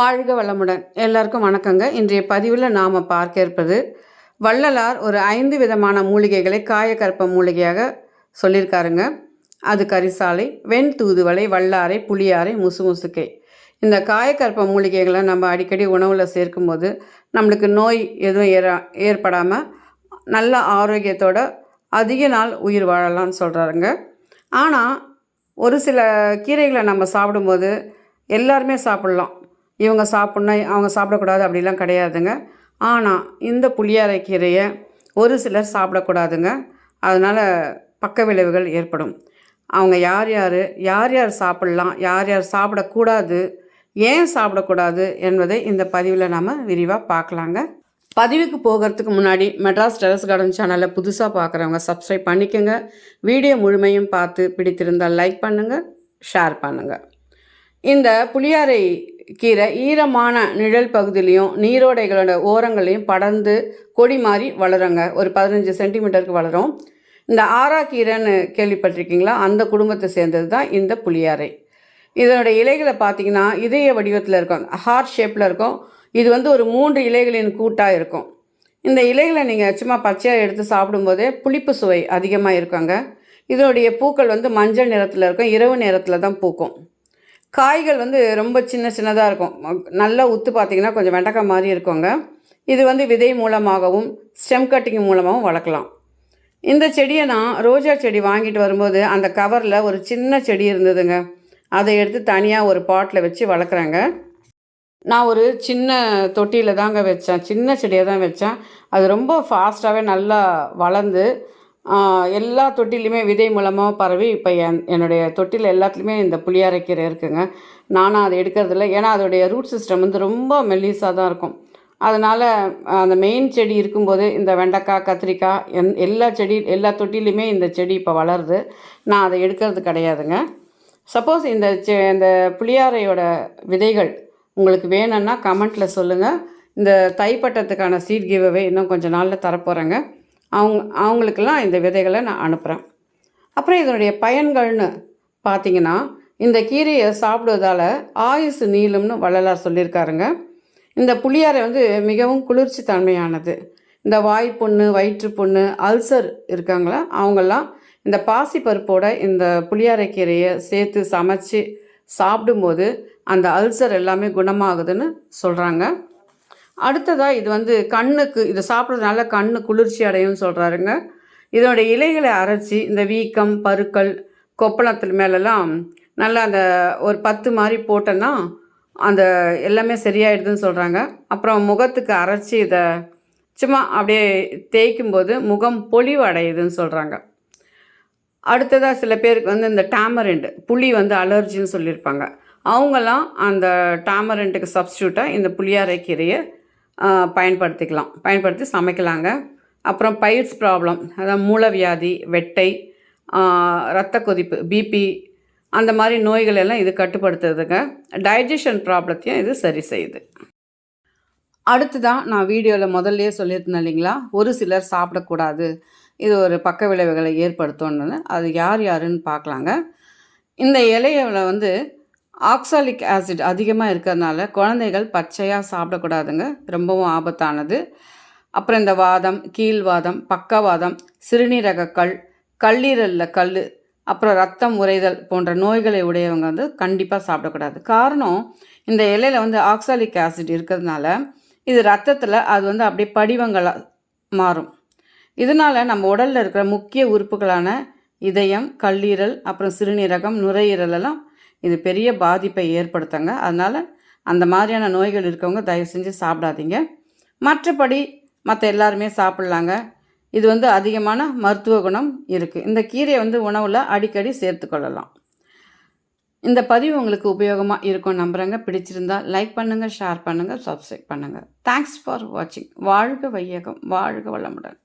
வாழ்க வளமுடன். எல்லாருக்கும் வணக்கங்க. இன்றைய பதிவில் நாம் பார்க்க இருப்பது வள்ளலார் ஒரு ஐந்து விதமான மூலிகைகளை காயக்கற்ப மூலிகையாக சொல்லியிருக்காருங்க. அது கரிசாலை வெண் தூதுவளை வல்லாரை புளியாரை முசுமுசுக்கை. இந்த காயக்கற்ப மூலிகைகளை நம்ம அடிக்கடி உணவில் சேர்க்கும்போது நம்மளுக்கு நோய் எதுவும் ஏற ஏற்படாமல் நல்ல ஆரோக்கியத்தோட அதிக நாள் உயிர் வாழலாம்னு சொல்கிறாருங்க ஆனால் ஒரு சில கீரைகளை நம்ம சாப்பிடும்போது எல்லாருமே சாப்பிட்லாம். இவங்க சாப்பிட்ணும் அவங்க சாப்பிடக்கூடாது அப்படிலாம் கிடையாதுங்க. ஆனால் இந்த புளியாரை கீரையை ஒரு சிலர் சாப்பிடக்கூடாதுங்க. அதனால் பக்க விளைவுகள் ஏற்படும். அவங்க யார் யார் யார் யார் சாப்பிட்லாம் யார் யார் சாப்பிடக்கூடாது ஏன் சாப்பிடக்கூடாது என்பதை இந்த பதிவில் நாம் விரிவாக பார்க்கலாங்க. பதிவுக்கு போகிறதுக்கு முன்னாடி மெட்ராஸ் டெரஸ் கார்டன் சேனலை புதுசாக பார்க்குறவங்க சப்ஸ்கிரைப் பண்ணிக்கோங்க. வீடியோ முழுமையும் பார்த்து பிடித்திருந்தால் லைக் பண்ணுங்கள் ஷேர் பண்ணுங்கள் இந்த புளியாரை கீரை ஈரமான நிழல் பகுதியிலையும் நீரோடைகளோட ஓரங்களையும் படர்ந்து கொடி மாதிரி வளருங்க. ஒரு பதினஞ்சு சென்டிமீட்டருக்கு வளரும். இந்த ஆராக்கீரைன்னு கேள்விப்பட்டிருக்கீங்களா? அந்த குடும்பத்தை சேர்ந்தது தான் இந்த புளியாரை இதனுடைய இலைகளை பார்த்தீங்கன்னா இதய வடிவத்தில் இருக்கும். ஹார்ட் ஷேப்பில் இருக்கும். இது வந்து ஒரு மூன்று இலைகளின் கூட்டாக இருக்கும். இந்த இலைகளை நீங்கள் சும்மா பச்சையாக எடுத்து சாப்பிடும்போதே புளிப்பு சுவை அதிகமாக இருக்குங்க. இதனுடைய பூக்கள் வந்து மஞ்சள் நிறத்தில் இருக்கும். இரவு நேரத்தில் தான் பூக்கும். காய்கள் வந்து ரொம்ப சின்ன சின்னதாக இருக்கும். நல்லா உத்து பார்த்தீங்கன்னா கொஞ்சம் வெண்டக்காய் மாதிரி இருக்குங்க. இது வந்து விதை மூலமாகவும் ஸ்டெம் கட்டிங் மூலமாகவும் வளர்க்கலாம். இந்த செடியை நான் ரோஜா செடி வாங்கிட்டு வரும்போது அந்த கவரில் ஒரு சின்ன செடி இருந்ததுங்க. அதை எடுத்து தனியாக ஒரு பாட்டில் வச்சு வளர்க்குறேங்க. நான் ஒரு சின்ன தொட்டியில் தாங்க வச்சேன். சின்ன செடியை தான் வச்சேன். அது ரொம்ப ஃபாஸ்ட்டாகவே நல்லா வளர்ந்து எல்லா தொட்டிலையுமே விதை மூலமாக பரவி இப்போ என் என்னுடைய தொட்டியில் எல்லாத்துலேயுமே இந்த புளியாரைக்கீரை இருக்குங்க. நானும் அதை எடுக்கிறதில்ல. ஏன்னா அதோடைய ரூட் சிஸ்டம் வந்து ரொம்ப மெல்லிஸாக தான் இருக்கும். அதனால் அந்த மெயின் செடி இருக்கும்போது இந்த வெண்டைக்காய் கத்திரிக்காய் என் எல்லா செடி எல்லா தொட்டிலையுமே இந்த செடி இப்போ வளருது. நான் அதை எடுக்கிறது கிடையாதுங்க. சப்போஸ் இந்த செ இந்த புளியாரையோட விதைகள் உங்களுக்கு வேணும்னா கமெண்ட்டில் சொல்லுங்கள் இந்த தைப்பட்டத்துக்கான சீட் கிவ்அவே இன்னும் கொஞ்சம் நாளில் தரப்போகிறேங்க அவங்க அவங்களுக்கெல்லாம் இந்த விதைகளை நான் அனுப்புகிறேன் அப்புறம் இதனுடைய பயன்கள்னு பார்த்தீங்கன்னா இந்த கீரையை சாப்பிடுவதால் ஆயுசு நீளும்னு வள்ளலார் சொல்லியிருக்காருங்க. இந்த புளியாரை வந்து மிகவும் குளிர்ச்சி தன்மையானது. இந்த வாய்ப்புண்ணு வயிற்றுப்புண்ணு அல்சர் இருக்காங்களா? அவங்கெல்லாம் இந்த பாசி பருப்போட இந்த புளியாரைக்கீரையை சேர்த்து சமைச்சு சாப்பிடும்போது அந்த அல்சர் எல்லாமே குணமாகுதுன்னு சொல்கிறாங்க அடுத்ததாக இது வந்து கண்ணுக்கு இதை சாப்பிட்றதுனால கண்ணு குளிர்ச்சி அடையும்னு சொல்கிறாருங்க இதனுடைய இலைகளை அரைச்சி இந்த வீக்கம் பருக்கள் கொப்பளத்தில் மேலெல்லாம் நல்லா அந்த ஒரு பத்து மாதிரி போட்டோன்னா அந்த எல்லாமே சரியாயிடுதுன்னு சொல்கிறாங்க அப்புறம் முகத்துக்கு அரைச்சி இதை சும்மா அப்படியே தேய்க்கும் போது முகம் பொலிவு அடையுதுன்னு சொல்கிறாங்க அடுத்ததாக சில பேருக்கு வந்து இந்த டேமரெண்ட் புளி வந்து அலர்ஜின்னு சொல்லியிருப்பாங்க. அவங்களாம் அந்த டேமரெண்ட்டுக்கு சப்ஸ்டியூட்டாக இந்த புளியாரை கீரையை பயன்படுத்திக்கலாம். பயன்படுத்தி சமைக்கலாங்க. அப்புறம் பயிர்ஸ் ப்ராப்ளம். அதாவது மூலவியாதி வெட்டை இரத்த கொதிப்பு பிபி அந்த மாதிரி நோய்கள் எல்லாம் இது கட்டுப்படுத்துறதுங்க டைஜஷன் ப்ராப்ளத்தையும் இது சரி செய்யுது. அடுத்ததான் நான் வீடியோவில் முதல்லையே சொல்லியிருந்தேன் இல்லைங்களா? ஒரு சிலர் சாப்பிடக்கூடாது. இது ஒரு பக்க விளைவுகளை ஏற்படுத்தும்னு. அது யார் யாருன்னு பார்க்கலாங்க. இந்த இலையில வந்து ஆக்சாலிக் ஆசிட் அதிகமாக இருக்கிறதுனால குழந்தைகள் பச்சையாக சாப்பிடக்கூடாதுங்க. ரொம்பவும் ஆபத்தானது. அப்புறம் இந்த வாதம் கீழ்வாதம் பக்கவாதம் சிறுநீரக கல் கல்லீரலில் கல் அப்புறம் ரத்தம் உறைதல் போன்ற நோய்களை உடையவங்க வந்து கண்டிப்பாக சாப்பிடக்கூடாது. காரணம் இந்த இலையில் வந்து ஆக்சாலிக் ஆசிட் இருக்கிறதுனால இது ரத்தத்தில் அது வந்து அப்படியே படிவங்களாக மாறும். இதனால் நம்ம உடலில் இருக்கிற முக்கிய உறுப்புகளான இதயம் கல்லீரல் அப்புறம் சிறுநீரகம் நுரையீரலெல்லாம் இது பெரிய பாதிப்பை ஏற்படுத்துங்க. அதனால் அந்த மாதிரியான நோய்கள் இருக்கவங்க தயவு செஞ்சு சாப்பிடாதீங்க. மற்றபடி மற்ற எல்லாருமே சாப்பிட்லாங்க. இது வந்து அதிகமான மருத்துவ குணம் இருக்குது இந்த கீரையை வந்து உணவில் அடிக்கடி சேர்த்துக்கொள்ளலாம் இந்த பதிவு உங்களுக்கு உபயோகமாக இருக்கும் நம்புகிறேங்க பிடிச்சிருந்தா லைக் பண்ணுங்கள் ஷேர் பண்ணுங்கள் சப்ஸ்கிரைப் பண்ணுங்கள் தேங்க்ஸ் ஃபார் வாட்சிங் வாழ்க வையகம். வாழ்க வளமுடன்.